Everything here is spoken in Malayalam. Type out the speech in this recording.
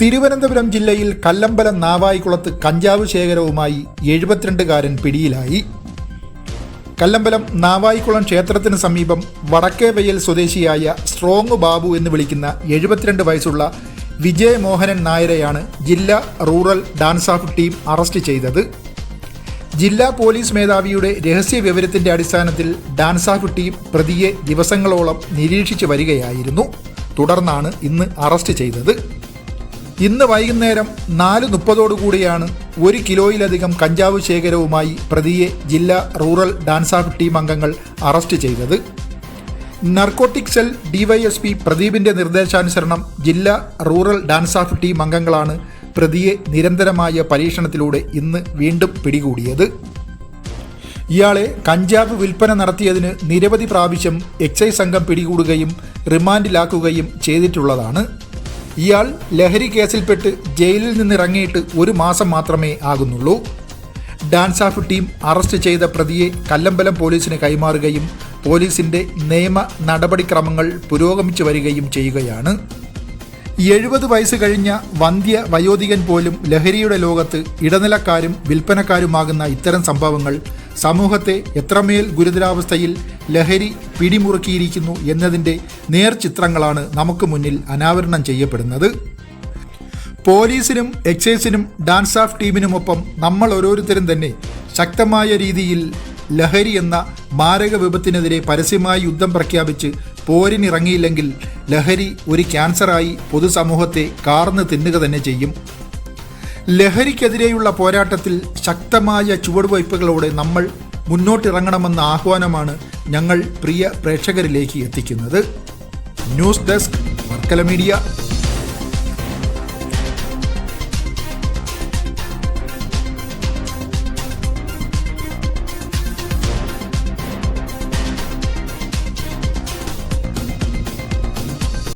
തിരുവനന്തപുരം ജില്ലയിൽ കല്ലമ്പലം നാവായിക്കുളത്ത് കഞ്ചാവ് ശേഖരവുമായി എഴുപത്തിരണ്ടുകാരൻ പിടിയിലായി. കല്ലമ്പലം നാവായിക്കുളം ക്ഷേത്രത്തിന് സമീപം വടക്കേവയൽ സ്വദേശിയായ സ്ട്രോങ് ബാബു എന്ന് വിളിക്കുന്ന എഴുപത്തിരണ്ട് വയസ്സുള്ള വിജയ് മോഹനൻ നായരെയാണ് ജില്ലാ rural DANSAF team arrest ചെയ്തത്. ജില്ലാ പോലീസ് മേധാവിയുടെ രഹസ്യ വിവരത്തിന്റെ അടിസ്ഥാനത്തിൽ ഡാൻസ് ഓഫ് ടീം പ്രതിയെ ദിവസങ്ങളോളം നിരീക്ഷിച്ചു വരികയായിരുന്നു. തുടർന്നാണ് ഇന്ന് അറസ്റ്റ് ചെയ്തത്. ഇന്ന് വൈകുന്നേരം നാല് മുപ്പതോടുകൂടിയാണ് ഒരു കിലോയിലധികം കഞ്ചാവ് ശേഖരവുമായി പ്രതിയെ ജില്ലാ റൂറൽ ഡാൻസ് ഓഫ് ടീം അംഗങ്ങൾ അറസ്റ്റ് ചെയ്തത്. നർക്കോട്ടിക് സെൽ ഡിവൈഎസ്പി പ്രദീപിന്റെ നിർദ്ദേശാനുസരണം ജില്ലാ റൂറൽ ഡാൻസ് ഓഫ് ടീം അംഗങ്ങളാണ് പ്രതിയെ നിരന്തരമായ പരീക്ഷണത്തിലൂടെ ഇന്ന് വീണ്ടും പിടികൂടിയത്. ഇയാളെ കഞ്ചാവ് വിൽപ്പന നടത്തിയതിന് നിരവധി പ്രാവശ്യം എക്സൈസ് സംഘം പിടികൂടുകയും റിമാൻഡിലാക്കുകയും ചെയ്തിട്ടുള്ളതാണ്. ഇയാൾ ലഹരി കേസിൽപ്പെട്ട് ജയിലിൽ നിന്നിറങ്ങിയിട്ട് ഒരു മാസം മാത്രമേ ആകുന്നുള്ളൂ. ഡാൻസ് ഓഫ് ടീം അറസ്റ്റ് ചെയ്ത പ്രതിയെ കല്ലമ്പലം പോലീസിന് കൈമാറുകയും പോലീസിന്റെ നിയമ നടപടിക്രമങ്ങൾ പുരോഗമിച്ചു വരികയും ചെയ്യുകയാണ്. എഴുപത് വയസ്സ് കഴിഞ്ഞ വന്ധ്യ വയോധികൻ പോലും ലഹരിയുടെ ലോകത്ത് ഇടനിലക്കാരും വിൽപ്പനക്കാരുമാകുന്ന ഇത്തരം സംഭവങ്ങൾ സമൂഹത്തെ എത്രമേൽ ഗുരുതരാവസ്ഥയിൽ ലഹരി പിടിമുറുക്കിയിരിക്കുന്നു എന്നതിന്റെ നേർചിത്രങ്ങളാണ് നമുക്ക് മുന്നിൽ അനാവരണം ചെയ്യപ്പെടുന്നത്. പോലീസിനും എക്സൈസിനും ഡാൻസ് ഓഫ് ടീമിനുമൊപ്പം നമ്മൾ ഓരോരുത്തരും തന്നെ ശക്തമായ രീതിയിൽ ലഹരി എന്ന മാരക വിപത്തിനെതിരെ പരസ്യമായി യുദ്ധം പ്രഖ്യാപിച്ച് പോരിനിറങ്ങിയില്ലെങ്കിൽ ലഹരി ഒരു ക്യാൻസറായി പൊതുസമൂഹത്തെ കാർന്ന് തിന്നുക തന്നെ ചെയ്യും. ലഹരിക്കെതിരെയുള്ള പോരാട്ടത്തിൽ ശക്തമായ ചുവടുവയ്പ്പുകളോടെ നമ്മൾ മുന്നോട്ടിറങ്ങണമെന്ന ആഹ്വാനമാണ് ഞങ്ങൾ പ്രിയ പ്രേക്ഷകരിലേക്ക് എത്തിക്കുന്നത്. News desk Varkala media.